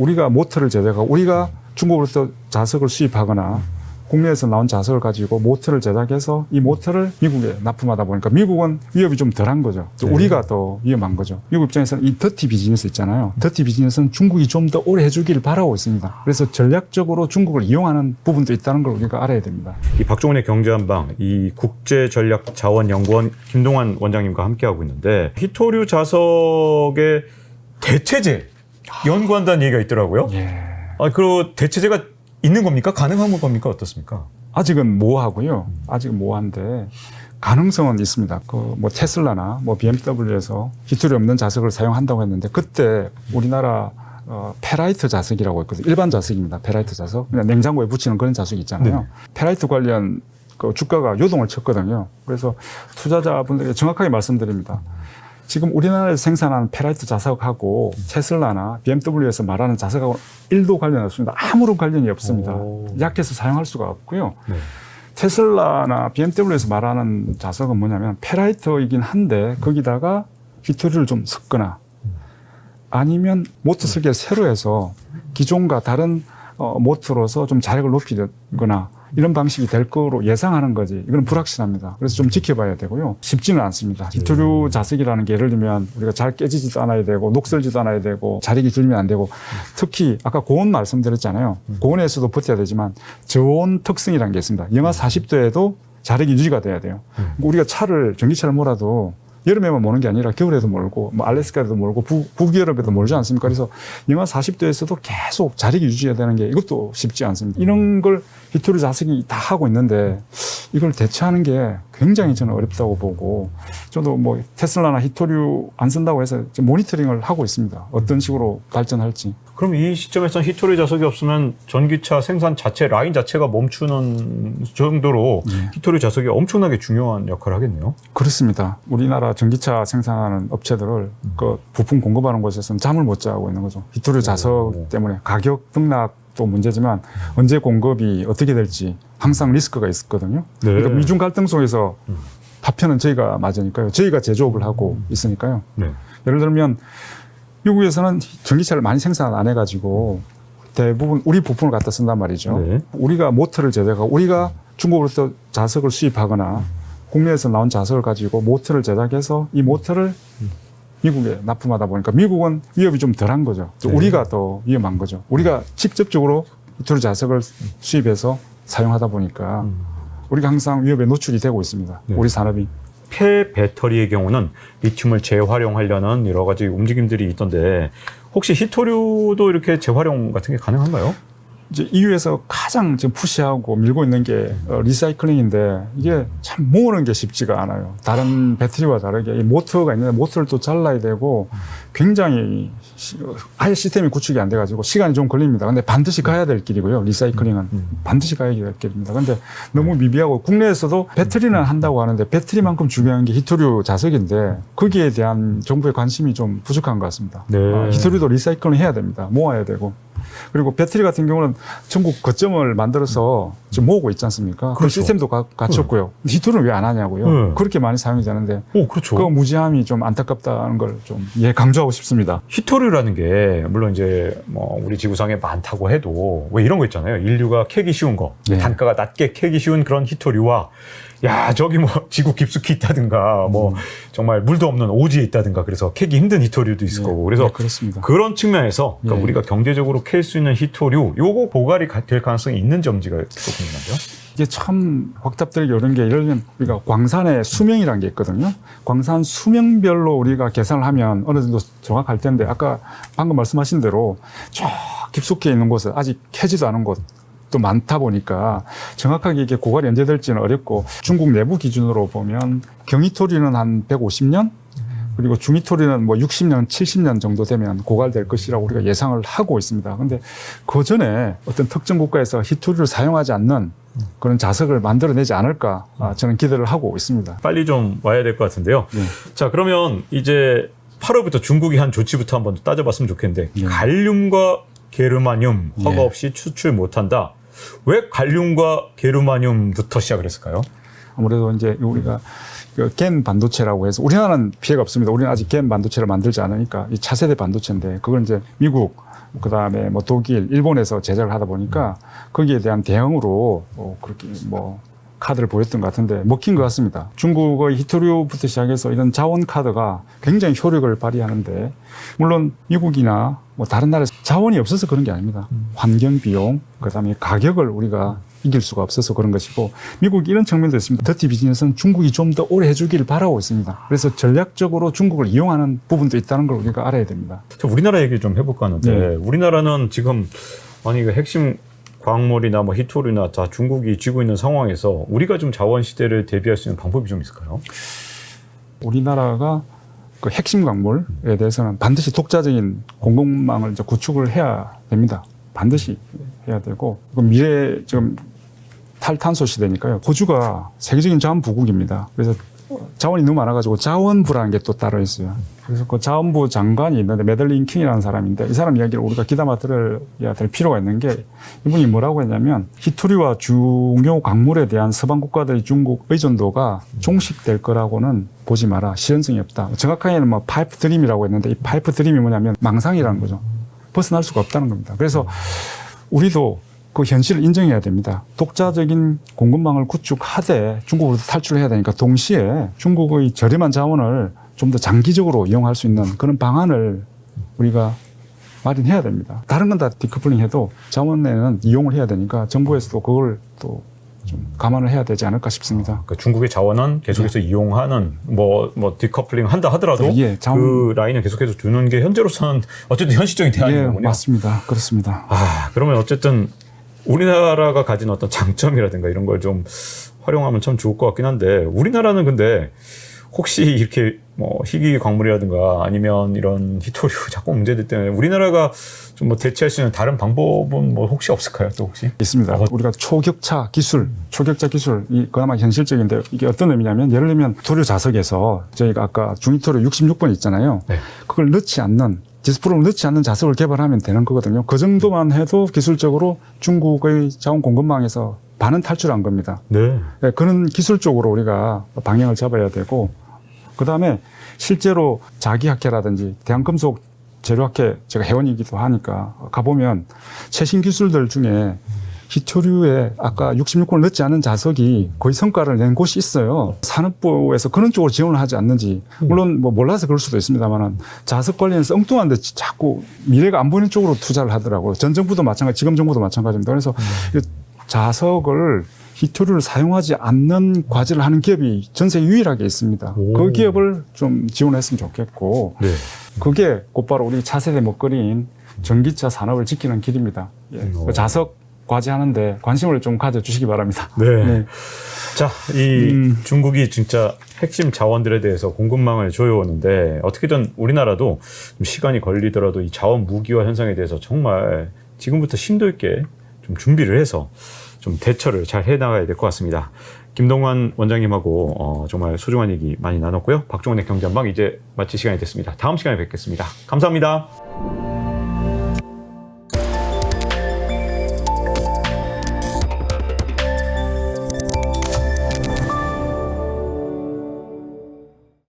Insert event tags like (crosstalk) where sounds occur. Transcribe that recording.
우리가 모터를 제작하고 우리가 중국으로서 자석을 수입하거나 국내에서 나온 자석을 가지고 모터를 제작해서 이 모터를 미국에 납품하다 보니까 미국은 위협이 좀 덜한 거죠. 또 네. 우리가 더 위험한 거죠. 미국 입장에서는 이 더티 비즈니스 있잖아요. 더티 비즈니스는 중국이 좀 더 오래 해주기를 바라고 있습니다. 그래서 전략적으로 중국을 이용하는 부분도 있다는 걸 우리가 알아야 됩니다. 이 박종훈의 경제한방, 이 국제전략자원연구원 김동환 원장님과 함께하고 있는데 히토류 자석의 대체제 연구한다는 얘기가 있더라고요. 예. 아, 그 대체제가 있는 겁니까? 가능한 겁니까? 어떻습니까? 아직은 모호하고요. 아직은 모호한데 가능성은 있습니다. 그 뭐 테슬라나 뭐 BMW에서 히토리 없는 자석을 사용한다고 했는데 그때 우리나라 어, 페라이트 자석이라고 있거든요. 일반 자석입니다. 페라이트 자석. 그냥 냉장고에 붙이는 그런 자석이 있잖아요. 페라이트 관련 그 주가가 요동을 쳤거든요. 그래서 투자자분들에게 정확하게 말씀드립니다. 지금 우리나라에서 생산하는 페라이트 자석하고 테슬라나 BMW에서 말하는 자석하고 1도 관련 없습니다. 아무런 관련이 없습니다. 오. 약해서 사용할 수가 없고요. 네. 테슬라나 BMW에서 말하는 자석은 뭐냐면 페라이트이긴 한데 거기다가 히토리를 좀 섞거나 아니면 모터 설계를 새로 해서 기존과 다른 어, 모터로서 좀 자력을 높이거나 이런 방식이 될 거로 예상하는 거지. 이건 불확실합니다. 그래서 좀 지켜봐야 되고요. 쉽지는 않습니다. 히토류 자석이라는 게 예를 들면 우리가 잘 깨지지도 않아야 되고 녹슬지도 않아야 되고 자력이 줄면 안 되고 특히 아까 고온 말씀드렸잖아요. 고온에서도 버텨야 되지만 저온 특성이라는 게 있습니다. 영하 40도에도 자력이 유지가 돼야 돼요. 우리가 차를 전기차를 몰아도 여름에만 모는 게 아니라 겨울에도 몰고 뭐 알래스카에도 몰고 북, 북유럽에도 몰지 않습니까? 그래서 영하 40도에서도 계속 자력이 유지해야 되는 게 이것도 쉽지 않습니다. 이런 걸 히토리 자석이 다 하고 있는데 이걸 대체하는 게 굉장히 저는 어렵다고 보고 저도 뭐 테슬라나 히토류 안 쓴다고 해서 모니터링을 하고 있습니다. 어떤 식으로 발전할지. 그럼 이 시점에서 히토리 자석이 없으면 전기차 생산 자체 라인 자체가 멈추는 정도로 히토리 자석이 엄청나게 중요한 역할을 하겠네요. 그렇습니다. 우리나라 전기차 생산하는 업체들을 그 부품 공급하는 곳에서는 잠을 못 자고 있는 거죠. 히토리 자석 때문에 가격 등락 도 문제지만 언제 공급이 어떻게 될지 항상 리스크가 있었거든요. 네. 그러니까 미중 갈등 속에서 파편은 저희가 맞으니까요. 저희가 제조업을 하고 있으니까요. 네. 예를 들면 미국에서는 전기차를 많이 생산 안 해가지고 대부분 우리 부품을 갖다 쓴단 말이죠. 네. 우리가 모터를 제작하고 우리가 중국으로서 자석을 수입하거나 국내에서 나온 자석을 가지고 모터를 제작해서 이 모터를 미국에 납품하다 보니까 미국은 위협이 좀 덜한 거죠. 또 네. 우리가 더 위험한 거죠. 우리가 직접적으로 히토리 자석을 수입해서 사용하다 보니까 우리가 항상 위협에 노출이 되고 있습니다. 네. 우리 산업이. 폐 배터리의 경우는 리튬을 재활용하려는 여러 가지 움직임들이 있던데 혹시 히토류도 이렇게 재활용 같은 게 가능한가요? 이제 EU에서 가장 지금 푸시하고 밀고 있는 게 어, 리사이클링인데 이게 참 모으는 게 쉽지가 않아요. 다른 배터리와 다르게 이 모터가 있는데 모터를 또 잘라야 되고 굉장히 시- 아예 시스템이 구축이 안 돼가지고 시간이 좀 걸립니다. 근데 반드시 가야 될 길이고요. 리사이클링은 반드시 가야 될 길입니다. 근데 너무 미비하고 국내에서도 배터리는 한다고 하는데 배터리만큼 중요한 게 히토류 자석인데 거기에 대한 정부의 관심이 좀 부족한 것 같습니다. 네. 아, 히토류도 리사이클링 해야 됩니다. 모아야 되고. 그리고 배터리 같은 경우는 전국 거점을 만들어서 지금 모으고 있지 않습니까? 그 그렇죠. 시스템도 가- 갖췄고요. 히토리는 왜 안 하냐고요. 네. 그렇게 많이 사용이 되는데 오, 그렇죠. 그 무지함이 좀 안타깝다는 걸 좀 예, 강조하고 싶습니다. 히토류라는 게 물론 이제 뭐 우리 지구상에 많다고 해도 왜 이런 거 있잖아요. 인류가 캐기 쉬운 거, 네. 단가가 낮게 캐기 쉬운 그런 히토류와 야 저기 뭐 (laughs) 지구 깊숙이 있다든가 뭐 정말 물도 없는 오지에 있다든가 그래서 캐기 힘든 히토류도 있을 네. 거고 그래서 네, 그렇습니다. 그런 측면에서 그러니까 네. 우리가 경제적으로 캘 수 있는 히토류 요거 보갈이 가- 될 가능성이 있는지 없는지가 또 궁금한데요. 이게 참 이런 게 예를 들면 우리가 광산의 수명이라는 게 있거든요. 광산 수명별로 우리가 계산을 하면 어느 정도 정확할 텐데 아까 방금 말씀하신 대로 저 깊숙이 있는 곳에 아직 캐지도 않은 곳. 또 많다 보니까 정확하게 이게 고갈이 언제 될지는 어렵고 중국 내부 기준으로 보면 경이토리는 한 150년 그리고 중이토리는 뭐 60년, 70년 정도 되면 고갈될 것이라고 우리가 예상을 하고 있습니다. 근데 그 전에 어떤 특정 국가에서 히토리를 사용하지 않는 그런 자석을 만들어내지 않을까 아, 저는 기대를 하고 있습니다. 빨리 좀 와야 될 것 같은데요. 네. 자, 그러면 이제 8월부터 중국이 한 조치부터 한번 따져봤으면 좋겠는데 네. 갈륨과 게르마늄 허가 네. 없이 추출 못한다. 왜 갈륨과 게르마늄부터 시작을 했을까요? 아무래도 이제 우리가 그겐 반도체라고 해서 우리나라는 피해가 없습니다. 우리는 아직 겐 반도체를 만들지 않으니까 이 차세대 반도체인데 그걸 이제 미국 그다음에 뭐 독일, 일본에서 제작을 하다 보니까 거기에 대한 대응으로 어, 그렇게 뭐 카드를 보였던 것 같은데 먹힌 것 같습니다. 중국의 히토류부터 시작해서 이런 자원 카드가 굉장히 효력을 발휘하는데 물론 미국이나 뭐 다른 나라에서 자원이 없어서 그런 게 아닙니다. 환경 비용, 그다음에 가격을 우리가 이길 수가 없어서 그런 것이고 미국이 이런 측면도 있습니다. 더티 비즈니스는 중국이 좀 더 오래 해주기를 바라고 있습니다. 그래서 전략적으로 중국을 이용하는 부분도 있다는 걸 우리가 알아야 됩니다. 저 우리나라 얘기 좀 해볼까 하는데 네. 우리나라는 지금 아니 그 핵심 광물이나 뭐 히토류나 다 중국이 쥐고 있는 상황에서 우리가 좀 자원 시대를 대비할 수 있는 방법이 좀 있을까요? 우리나라가 그 핵심 광물에 대해서는 반드시 독자적인 공급망을 구축을 해야 됩니다. 반드시 해야 되고 그 미래 지금 탈탄소 시대니까요. 호주가 세계적인 자원 부국입니다. 그래서 자원이 너무 많아가지고 자원부라는 게 또 따로 있어요. 그래서 그 자원부 장관이 있는데 메들린 킹이라는 사람인데 이 사람 이야기를 우리가 귀담아 들어야 될 필요가 있는 게 이분이 뭐라고 했냐면 히토리와 중요 광물에 대한 서방 국가들의 중국 의존도가 종식될 거라고는 보지 마라. 실현성이 없다. 정확하게는 뭐 파이프 드림이라고 했는데 이 파이프 드림이 뭐냐면 망상이라는 거죠. 벗어날 수가 없다는 겁니다. 그래서 우리도 그 현실을 인정해야 됩니다. 독자적인 공급망을 구축하되 중국으로도 탈출해야 되니까 동시에 중국의 저렴한 자원을 좀 더 장기적으로 이용할 수 있는 그런 방안을 우리가 마련해야 됩니다. 다른 건 다 디커플링 해도 자원에는 이용을 해야 되니까 정부에서도 그걸 또 좀 감안을 해야 되지 않을까 싶습니다. 그 중국의 자원은 계속해서 이용하는 뭐뭐 디커플링 한다 하더라도 예, 자원- 그 라인을 계속해서 두는 게 현재로서는 어쨌든 현실적인 대안인 예. 맞습니다. 그렇습니다. 아, 그러면 어쨌든 우리나라가 가진 어떤 장점이라든가 이런 걸 좀 활용하면 참 좋을 것 같긴 한데 우리나라는 근데 혹시 이렇게 뭐 희귀 광물이라든가 아니면 이런 히토류 (laughs) 자꾸 문제들 때문에 우리나라가 좀 뭐 대체할 수 있는 다른 방법은 뭐 혹시 없을까요? 또 혹시? 있습니다. 어. 우리가 초격차 기술, 초격차 기술, 이 그나마 현실적인데 이게 어떤 의미냐면 예를 들면 토류 자석에서 저희가 아까 중위토류 66번 있잖아요. 네. 그걸 넣지 않는 디스프로를 넣지 않는 자석을 개발하면 되는 거거든요. 그 정도만 해도 기술적으로 중국의 자원 공급망에서 반은 탈출한 겁니다. 네. 네, 그런 기술적으로 우리가 방향을 잡아야 되고 그 다음에 실제로 자기학회라든지 대한금속 재료학회 제가 회원이기도 하니까 가보면 최신 기술들 중에 히토류에 아까 66권을 넣지 않은 자석이 거의 성과를 낸 곳이 있어요. 산업부에서 그런 쪽으로 지원을 하지 않는지 물론 뭐 몰라서 그럴 수도 있습니다만은 자석 관련해서 엉뚱한데 자꾸 미래가 안 보이는 쪽으로 투자를 하더라고요. 전 정부도 마찬가지, 지금 정부도 마찬가지입니다. 그래서 이 자석을 히토류를 사용하지 않는 과제를 하는 기업이 전 세계 유일하게 있습니다. 오. 그 기업을 좀 지원했으면 좋겠고 네. 그게 곧바로 우리 차세대 먹거리인 전기차 산업을 지키는 길입니다. 예. 음, 그 자석 과제하는데 관심을 좀 가져주시기 바랍니다. 네. (laughs) 네. 자, 이 음. 중국이 진짜 핵심 자원들에 대해서 공급망을 조여오는데 어떻게든 우리나라도 좀 시간이 걸리더라도 이 자원 무기화 현상에 대해서 정말 지금부터 심도 있게 좀 준비를 해서 좀 대처를 잘 해나가야 될 것 같습니다. 김동완 원장님하고 어, 정말 소중한 얘기 많이 나눴고요. 박종원의 경제한방 이제 마칠 시간이 됐습니다. 다음 시간에 뵙겠습니다. 감사합니다.